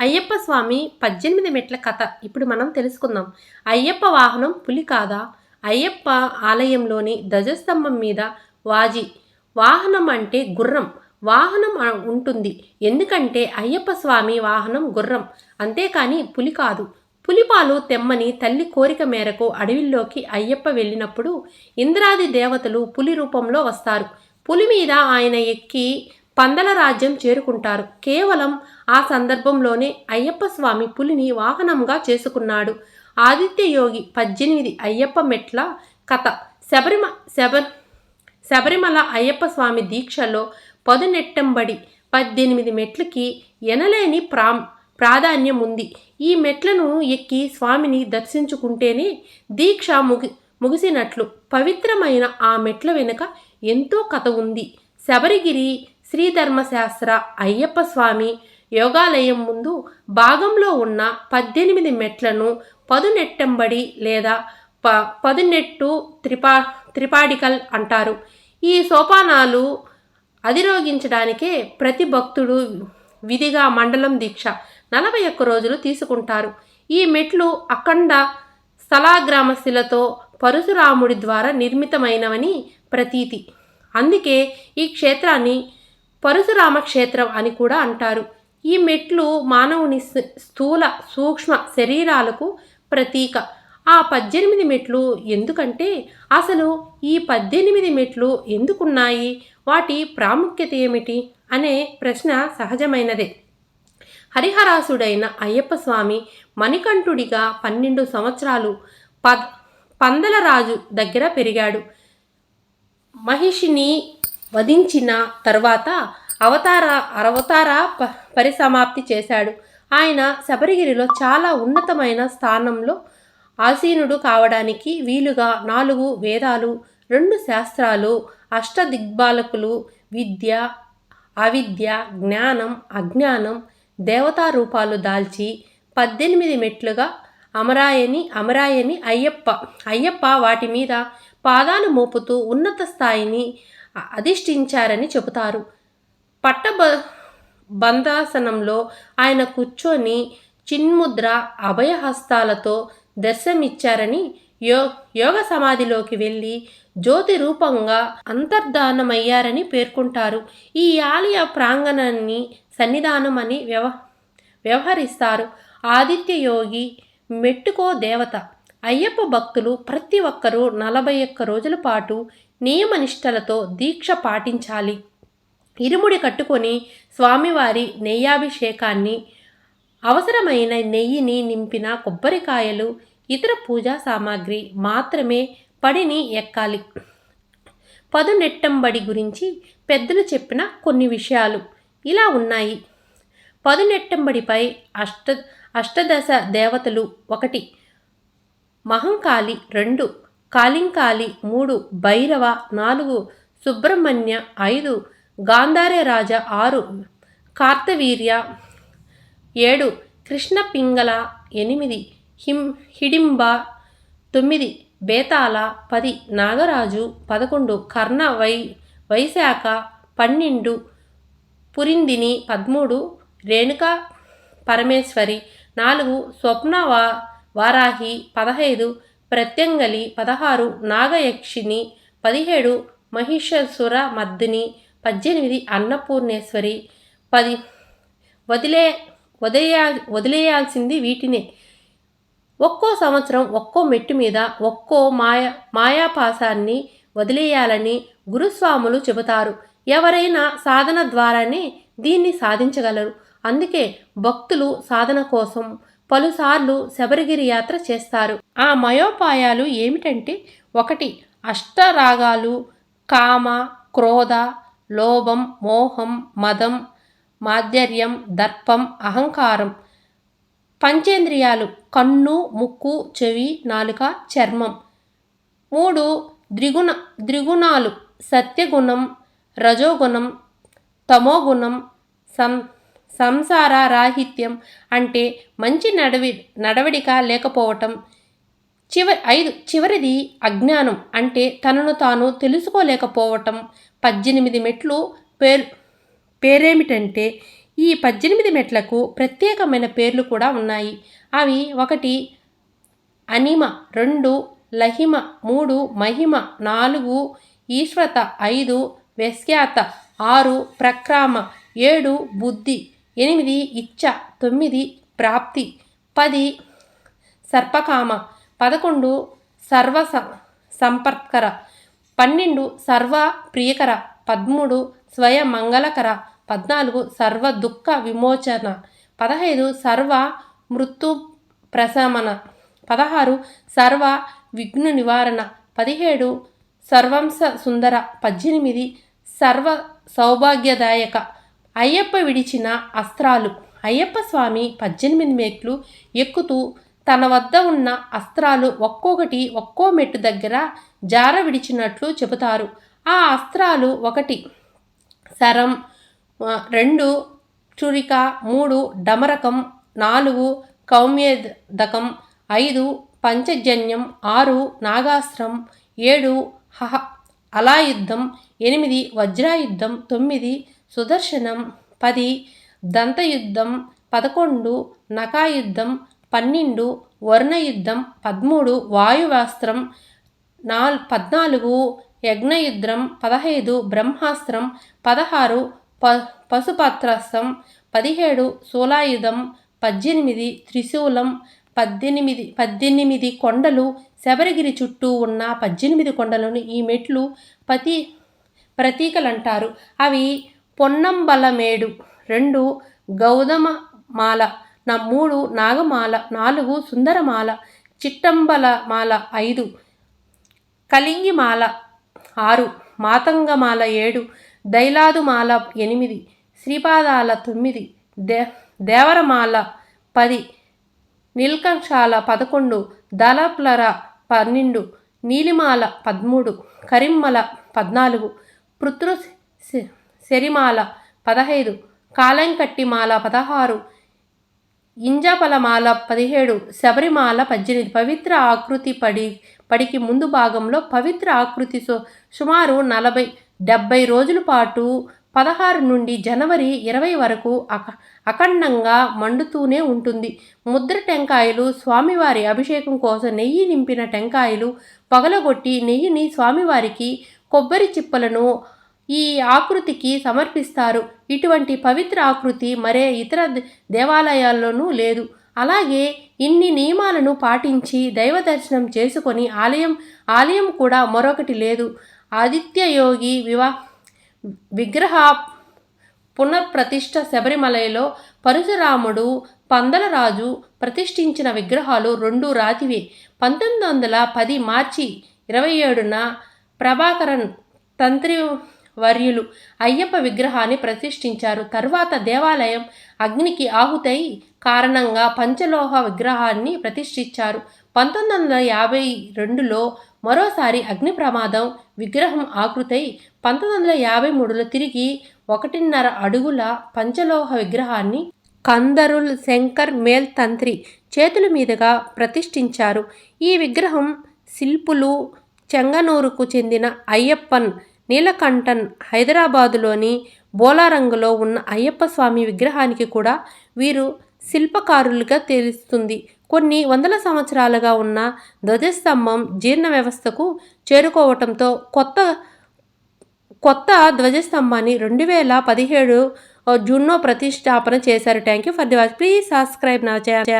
అయ్యప్ప స్వామి పద్దెనిమిది మెట్ల కథ. ఇప్పుడు మనం తెలుసుకుందాం. అయ్యప్ప వాహనం పులి కాదా? అయ్యప్ప ఆలయంలోని ధ్వజస్తంభం మీద వాజి. వాహనం అంటే గుర్రం. వాహనం ఉంటుంది. ఎందుకంటే అయ్యప్ప స్వామి వాహనం గుర్రం. అంతేకాని పులి కాదు. పులిపాలు తెమ్మని తల్లి కోరిక మేరకు అడవిల్లోకి అయ్యప్ప వెళ్ళినప్పుడు ఇంద్రాది దేవతలు పులి రూపంలో వస్తారు. పులి మీద ఆయన ఎక్కి పందల రాజ్యం చేరుకుంటారు. కేవలం ఆ సందర్భంలోనే అయ్యప్ప స్వామి పులిని వాహనంగా చేసుకున్నాడు. ఆదిత్య యోగి పద్దెనిమిది అయ్యప్ప మెట్ల కథ. శబరిమ శబ శబరిమల అయ్యప్ప స్వామి దీక్షలో పదునెట్టంబడి పద్దెనిమిది మెట్లకి ఎనలేని ప్రాం ప్రాధాన్యం ఉంది. ఈ మెట్లను ఎక్కి స్వామిని దర్శించుకుంటేనే దీక్ష ముగి ముగిసినట్లు. పవిత్రమైన ఆ మెట్ల వెనుక ఎంతో కథ ఉంది. శబరిగిరి శ్రీధర్మశాస్త్ర అయ్యప్ప స్వామి యోగాలయం ముందు భాగంలో ఉన్న పద్దెనిమిది మెట్లను పదునెట్టంబడి లేదా ప పదునెట్టు త్రిపా త్రిపాడికల్ అంటారు. ఈ సోపానాలు అధిరోగించడానికే ప్రతి భక్తుడు విధిగా మండలం దీక్ష నలభై ఒక్క రోజులు తీసుకుంటారు. ఈ మెట్లు అఖండ స్థలాగ్రామశిలతో పరశురాముడి ద్వారా నిర్మితమైనవని ప్రతీతి. అందుకే ఈ క్షేత్రాన్ని పరశురామ క్షేత్రం అని కూడా అంటారు. ఈ మెట్లు మానవుని స్థూల సూక్ష్మ శరీరాలకు ప్రతీక. ఆ పద్దెనిమిది మెట్లు ఎందుకంటే అసలు ఈ పద్దెనిమిది మెట్లు ఎందుకున్నాయి? వాటి ప్రాముఖ్యత ఏమిటి? అనే ప్రశ్న సహజమైనదే. హరిహరాసుడైన అయ్యప్ప స్వామి మణికంఠుడిగా పన్నెండు సంవత్సరాలు పద్ పందలరాజు దగ్గర పెరిగాడు. మహిషిని వధించిన తర్వాత అవతార అవతార ప- పరిసమాప్తి చేశాడు. ఆయన శబరిగిరిలో చాలా ఉన్నతమైన స్థానంలో ఆసీనుడు కావడానికి వీలుగా నాలుగు వేదాలు రెండు శాస్త్రాలు అష్టదిగ్బాలకులు విద్య అవిద్య జ్ఞానం అజ్ఞానం దేవతా రూపాలు దాల్చి పద్దెనిమిది మెట్లుగా అమరాయని అమరాయని అయ్యప్ప అయ్యప్ప వాటి మీద పాదాలు మోపుతూ ఉన్నత స్థాయిని అధిష్ఠించారని చెబుతారు. పట్టబ బంధాసనంలో ఆయన కూర్చొని చిన్ముద్ర అభయహస్తాలతో దర్శనమిచ్చారని యో యోగ సమాధిలోకి వెళ్ళి జ్యోతి రూపంగా అంతర్ధానమయ్యారని పేర్కొంటారు. ఈ ఆలయ ప్రాంగణాన్ని సన్నిధానం అని వ్యవ వ్యవహరిస్తారు. ఆదిత్య యోగి మెట్టుకో దేవత. అయ్యప్ప భక్తులు ప్రతి ఒక్కరూ నలభై ఒక్క రోజుల పాటు నియమనిష్టలతో దీక్ష పాటించాలి. ఇరుముడి కట్టుకొని స్వామివారి నెయ్యాభిషేకాన్ని అవసరమైన నెయ్యిని నింపిన కొబ్బరికాయలు ఇతర పూజా సామాగ్రి మాత్రమే పడిని ఎక్కాలి. పదునెట్టంబడి గురించి పెద్దలు చెప్పిన కొన్ని విషయాలు ఇలా ఉన్నాయి. పదునెట్టంబడిపై అష్ట అష్టదశ దేవతలు ఒకటి మహంకాళి రెండు కాళింకాళి మూడు భైరవ నాలుగు సుబ్రహ్మణ్య ఐదు గాంధార్యరాజ ఆరు కార్తవీర్య ఏడు కృష్ణ పింగళ ఎనిమిది హిం హిడింబ తొమ్మిది బేతాళ పది నాగరాజు పదకొండు కర్ణ వై వైశాఖ పన్నెండు పురిందిని పదమూడు రేణుక పరమేశ్వరి నాలుగు స్వప్నవా వారాహి పదహైదు ప్రత్యంగలి పదహారు నాగయక్షిని పదిహేడు మహిషసుర మర్దిని పద్దెనిమిది అన్నపూర్ణేశ్వరి పది వదిలే వదిలేయా వదిలేయాల్సింది వీటినే. ఒక్కో సంవత్సరం ఒక్కో మెట్టు మీద ఒక్కో మాయా మాయాపాసాన్ని వదిలేయాలని గురుస్వాములు చెబుతారు. ఎవరైనా సాధన ద్వారానే దీన్ని సాధించగలరు. అందుకే భక్తులు సాధన కోసం పలుసార్లు శబరిగిరి యాత్ర చేస్తారు. ఆ మయోపాయాలు ఏమిటంటే ఒకటి అష్టరాగాలు కామ క్రోధ లోభం మోహం మదం మాధ్యర్యం దర్పం అహంకారం పంచేంద్రియాలు కన్ను ముక్కు చెవి నాలుక చర్మం. మూడు ద్విగుణ ద్విగుణాలు సత్యగుణం రజోగుణం తమోగుణం సం సంసార రాహిత్యం అంటే మంచి నడవి నడవడిక లేకపోవటం. చివ ఐదు చివరిది అజ్ఞానం అంటే తనను తాను తెలుసుకోలేకపోవటం. పద్దెనిమిది మెట్లు పేరు పేరేమిటంటే ఈ పద్దెనిమిది మెట్లకు ప్రత్యేకమైన పేర్లు కూడా ఉన్నాయి. అవి ఒకటి అనిమ రెండు లహిమ మూడు మహిమ నాలుగు ఈశ్వత ఐదు వ్యస్యాత ఆరు ప్రక్రామ ఏడు బుద్ధి. ఎనిమిది ఇచ్చ తొమ్మిది ప్రాప్తి పది సర్పకామ పదకొండు సర్వ స- సంపర్కర పన్నెండు సర్వ ప్రియకర పదమూడు స్వయం మంగళకర పద్నాలుగు సర్వ దుఃఖ విమోచన పదహైదు సర్వ మృత్యు ప్రశమన పదహారు సర్వ విఘ్ను నివారణ పదిహేడు సర్వంశ సుందర పద్దెనిమిది సర్వ సౌభాగ్యదాయక అయ్యప్ప విడిచిన అస్త్రాలు. అయ్యప్ప స్వామి పద్దెనిమిది మెట్లు ఎక్కుతూ తన వద్ద ఉన్న అస్త్రాలు ఒక్కొక్కటి ఒక్కో మెట్టు దగ్గర జార విడిచినట్లు చెబుతారు. ఆ అస్త్రాలు ఒకటి శరం రెండు చురిక మూడు డమరకం నాలుగు కౌమ్యదకం ఐదు పంచజన్యం ఆరు నాగాస్త్రం ఏడు హహ అలాయుద్ధం ఎనిమిది వజ్రాయుద్ధం తొమ్మిది సుదర్శనం పది దంతయుద్ధం పదకొండు నకాయుద్ధం పన్నెండు వర్ణయుద్ధం పదమూడు వాయువాస్త్రం నాల్ పద్నాలుగు యజ్ఞయుద్ధం పదహైదు బ్రహ్మాస్త్రం పదహారు ప పశుపత్రాస్త్రం పదిహేడు శూలాయుధం పద్దెనిమిది త్రిశూలం పద్దెనిమిది పద్దెనిమిది కొండలు శబరిగిరి చుట్టూ ఉన్న పద్దెనిమిది కొండలను ఈ మెట్లు పతి ప్రతీకలంటారు. అవి పొన్నంబలమేడు. రెండు గౌతమమాల నా మూడు నాగమాల. నాలుగు సుందరమాల. చిట్టంబలమాల. ఐదు కలింగిమాల. ఆరు మాతంగమాల. ఏడు దైలాదుమాల. ఎనిమిది శ్రీపాదాల. తొమ్మిది దే దేవరమాల. పది నీల్కంక్షాల పదకొండు దళప్లర. పన్నెండు నీలిమాల. పదమూడు కరిమ్మల పద్నాలుగు పృతృ శరిమాల పదహైదు కాలంకట్టిమాల పదహారు ఇంజపలమాల పదిహేడు శబరిమాల పద్దెనిమిది. పవిత్ర ఆకృతి పడి పడికి ముందు భాగంలో పవిత్ర ఆకృతి సుమారు నలభై డెబ్బై రోజుల పాటు పదహారు నుండి జనవరి ఇరవై వరకు అక అఖండంగా మండుతూనే ఉంటుంది. ముద్ర టెంకాయలు స్వామివారి అభిషేకం కోసం నెయ్యి నింపిన టెంకాయలు పగలగొట్టి నెయ్యిని స్వామివారికి కొబ్బరి చిప్పలను ఈ ఆకృతికి సమర్పిస్తారు. ఇటువంటి పవిత్ర ఆకృతి మరే ఇతర దే- దేవాలయాల్లోనూ లేదు. అలాగే ఇన్ని నియమాలను పాటించి దైవ దర్శనం చేసుకొని ఆలయం ఆలయం కూడా మరొకటి లేదు. ఆదిత్యయోగి వివా విగ్రహ పునఃప్రతిష్ఠ శబరిమలలో పరశురాముడు పందలరాజు ప్రతిష్ఠించిన విగ్రహాలు రెండు రాతివే. పంతొమ్మిది వందల పది మార్చి ఇరవై ఏడున ప్రభాకరన్ తంత్రి వర్యులు. అయ్యప్ప విగ్రహాన్ని ప్రతిష్ఠించారు. తర్వాత దేవాలయం అగ్నికి ఆహుతై కారణంగా పంచలోహ విగ్రహాన్ని ప్రతిష్ఠించారు. పంతొమ్మిది వందల యాభై రెండులో మరోసారి అగ్ని ప్రమాదం విగ్రహం ఆకృతై పంతొమ్మిది వందల యాభై మూడులో తిరిగి ఒకటిన్నర అడుగుల పంచలోహ విగ్రహాన్ని కందరుల్ శంకర్ మేల్ తంత్రి చేతుల మీదుగా ప్రతిష్ఠించారు. ఈ విగ్రహం శిల్పులు చెంగనూరుకు చెందిన అయ్యప్పన్ నీలకంఠన్ హైదరాబాదులోని బోలారంగులో ఉన్న అయ్యప్ప స్వామి విగ్రహానికి కూడా వీరు శిల్పకారులుగా తెలుస్తుంది. కొన్ని వందల సంవత్సరాలుగా ఉన్న ధ్వజస్తంభం జీర్ణ వ్యవస్థకు చేరుకోవటంతో కొత్త కొత్త ధ్వజస్తంభాన్ని రెండు వేల పదిహేడు జూన్లో ప్రతిష్టాపన చేశారు. Thank you for the watch please subscribe నా ఛానల్